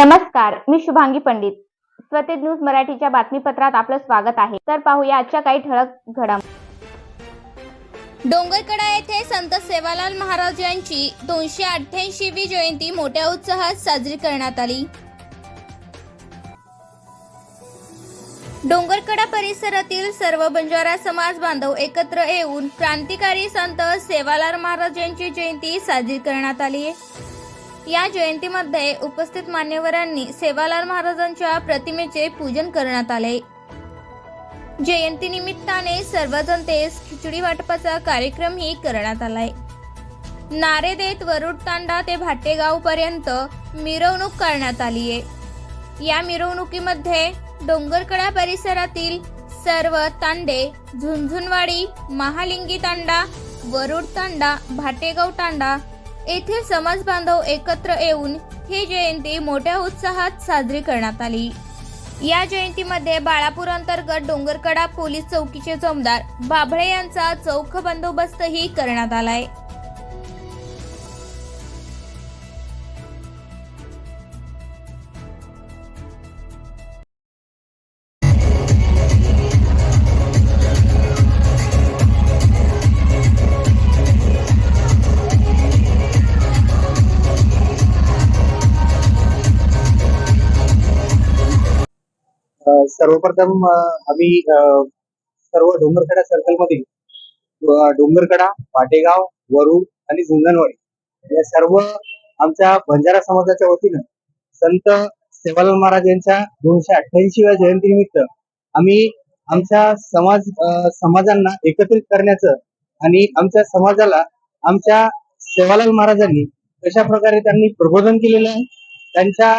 नमस्कार मी शुभांगी पंडित. स्वतेज न्यूज मराठीच्या बातमीपत्रात आपलं स्वागत आहे. तर पाहूया आजच्या काही ठळक घडामोडी डोंगरकडा येथे संत सेवालाल महाराज यांची दोनशे अठ्ठ्याऐंशीवी जयंती मोठ्या उत्साहात साजरी करण्यात आली. डोंगरकडा परिसरातील सर्व बंजारा समाज बांधव एकत्र येऊन क्रांतिकारी संत सेवालाल महाराज यांची जयंती साजरी करण्यात आली या जयंतीमध्ये उपस्थित मान्यवरांनी सेवालाल महाराजांच्या प्रतिमेचे पूजन करण्यात आले. जयंती निमित्ताने सर्वजण तेच खिचडी वाटपाचा कार्यक्रमही करण्यात आलाय. नारे देत वरुड तांडा ते भाटेगाव पर्यंत मिरवणूक करण्यात आली आहे या मिरवणुकीमध्ये डोंगरकडा परिसरातील सर्व तांडे झुंझुनवाडी महालिंगी तांडा वरुड तांडा भाटेगाव तांडा येथील समाज बांधव एकत्र येऊन ही जयंती मोठ्या उत्साहात साजरी करण्यात आली. या जयंतीमध्ये बाळापूर अंतर्गत डोंगरकडा पोलीस चौकीचे जमदार बाभळे यांचा चौक बंदोबस्तही करण्यात आलाय. सर्वप्रथम आम्ही सर्व डोंगरकडा सर्कलमधील मध्ये डोंगरकडा पाटेगाव वरुड आणि झुंगणवाडी या सर्व आमच्या बंजारा समाजाच्या वतीनं संत सेवालाल महाराज यांच्या दोनशे अठ्ठ्याऐंशीव्या जयंतीनिमित्त आम्ही आमच्या समाज समाजांना एकत्रित करण्याचं आणि आमच्या समाजाला आमच्या सेवालाल महाराजांनी कशा प्रकारे त्यांनी प्रबोधन केलेलं आहे त्यांच्या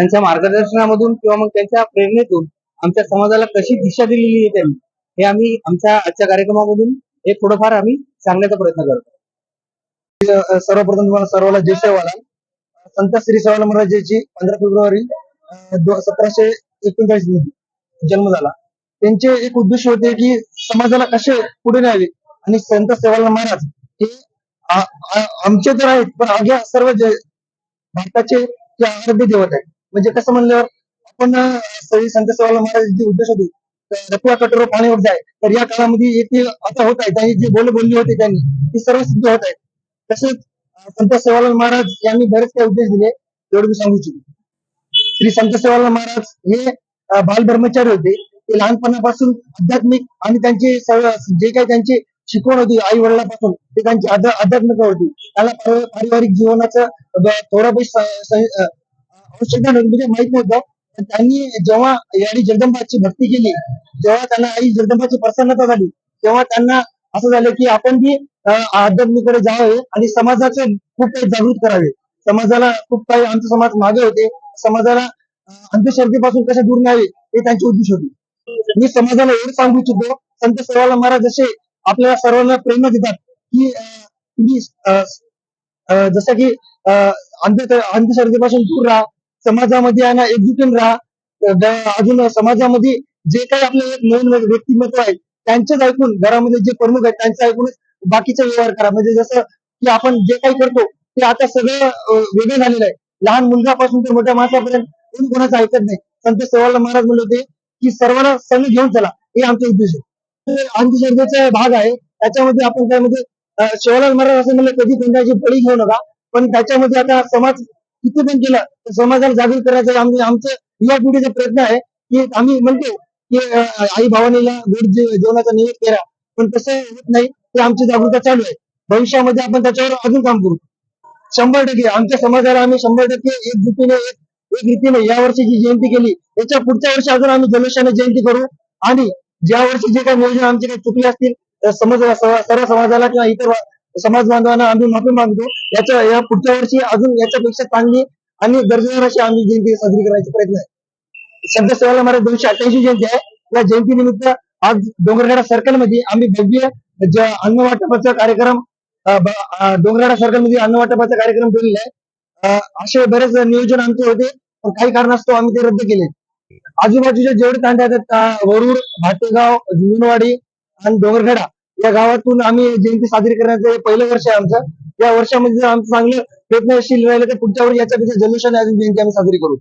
त्यांच्या मार्गदर्शनामधून किंवा मग त्यांच्या प्रेरणेतून आमच्या समाजाला कशी दिशा दिलेली आहे त्यांनी हे आम्ही आमच्या आजच्या कार्यक्रमामधून हे थोडंफार आम्ही सांगण्याचा प्रयत्न करतो. सर्वप्रथम तुम्हाला सर्वांना जय सेवालाल संत श्री सेवालाल महाराजांची पंधरा फेब्रुवारी सतराशे एकोणचाळीसमध्ये जन्म झाला. त्यांचे एक उद्देश होते की समाजाला कसे पुढे न्यावे आणि संत सेवालाल महाराज हे आमचे तर आहेत पण अघ्या सर्व जे भारताचे ते आराध्य देवत आहेत म्हणजे कसं म्हणल्यावर आपण संत सेवाला महाराज जे उद्देश होते रकवा रफिया कठोर जाय तर या काळामध्ये येथे आता होत आहे त्यांनी जे बोल बोलले त्यांनी ती सर्व सिद्ध होत आहेत. तसेच संत सेवालाल महाराज यांनी बरेच काही उद्देश दिले तेवढे मी सांगू इच्छितो. श्री संत सेवालाल महाराज हे बाल ब्रह्मचारी होते ते लहानपणापासून आध्यात्मिक आणि त्यांचे जे काही त्यांची शिकवण होती आई वडिलांपासून ते त्यांची आध्यात्मिक होती. त्याला पारिवारिक जीवनाचं थोडा आवश्यकता नव्हती म्हणजे माहीत नव्हतं. पण त्यांनी जेव्हा याडी जगदंबाची भक्ती केली जेव्हा त्यांना आई जगदंबाची प्रसन्नता झाली तेव्हा त्यांना असं झालं की आपण बी आध्यात्मिकडे जावे आणि समाजाचे खूप काही जागृत करावे. समाजाला खूप काही आमचे समाज मागे होते. समाजाला अंधश्रद्धेपासून कसे दूर न्यावे हे त्यांचे उद्देश होते. मी समाजाला एवढं सांगू इच्छितो संत सेवालाल महाराज जसे आपल्याला सर्वांना प्रेरणा देतात की तुम्ही अं, अं, जसं की अं, अंध अंधश्रद्धेपासून दूर राहा समाजामध्ये आणा एकजुटीन राहा. अजून समाजामध्ये जे काही आपले नवीन म्हणजे व्यक्तिमत्व आहे त्यांचेच ऐकून घरामध्ये जे प्रमुख आहेत त्यांचं ऐकूनच बाकीचा व्यवहार करा. म्हणजे जसं की आपण जे काही करतो ते आता सगळं वेगळं झालेलं आहे. लहान मुलगापासून ते मोठ्या माणसापर्यंत कोणी कोणाचं ऐकत नाही. संत सेवाला महाराज म्हणले होते की सर्वांना सण घेऊन चला. हे आमचे उद्देश आहे. हे अंधश्रद्धेचा भाग आहे. त्याच्यामध्ये आपण काय म्हणजे अं, शिवलाल महाराज असं म्हणलं कधी कोणत्याची बळी घेऊ नका. पण त्याच्यामध्ये आता समाज किती पण केलं तर समाजाला जागृत करायचं आम्ही आमचं युवा पिढीचा प्रयत्न आहे की आम्ही म्हणतो की आई भावानीला गोड जेवणाचा निवेद करा. पण तसं होत नाही ते आमची जागृतता चालू आहे. भविष्यामध्ये आपण त्याच्यावर अजून काम करू. शंभर टक्के. आमच्या समाजाला आम्ही शंभर टक्के एकजुटीने एक एक रीतीने या वर्षी जी जयंती केली याच्या पुढच्या वर्षी अजून आम्ही जल्लोषाने जयंती करू. आणि ज्या वर्षी जे काही नियोजन आमचे काही चुकले असतील तर समज सर्व समाजाला किंवा इतर समाज बांधवांना आम्ही माफी मागतो. याच्या या पुढच्या वर्षी अजून याच्यापेक्षा चांगली आणि दर्जेदार अशी आम्ही जयंती साजरी करायचा प्रयत्न आहे. शब्द सेवाला महाराज दोनशे अठ्ठ्याऐंशी जयंती आहे. या जयंतीनिमित्त आज डोंगरगडा सर्कलमध्ये आम्ही भव्य अन्नवाटपाचा अन्न वाटपाचा कार्यक्रम अ, डोंगरगडा सर्कलमध्ये अन्न वाटपाचा कार्यक्रम केलेला आहे. असे बरेच नियोजन आमचे होते पण काही कारणास्तव आम्ही ते रद्द केले. आजूबाजूचे जेवढे तांडे आहेत वरुड भाटेगाव जुनवाडी आणि डोंगरखेडा या गावातून आम्ही जयंती साजरी करण्याचं पहिलं वर्ष आहे आमचं. या वर्षामध्ये जर आमचं चांगलं प्रयत्नशील राहिलं तर पुढच्या वर्षी याच्यापेक्षा जल्लोषाने अजून जयंती आम्ही साजरी करू.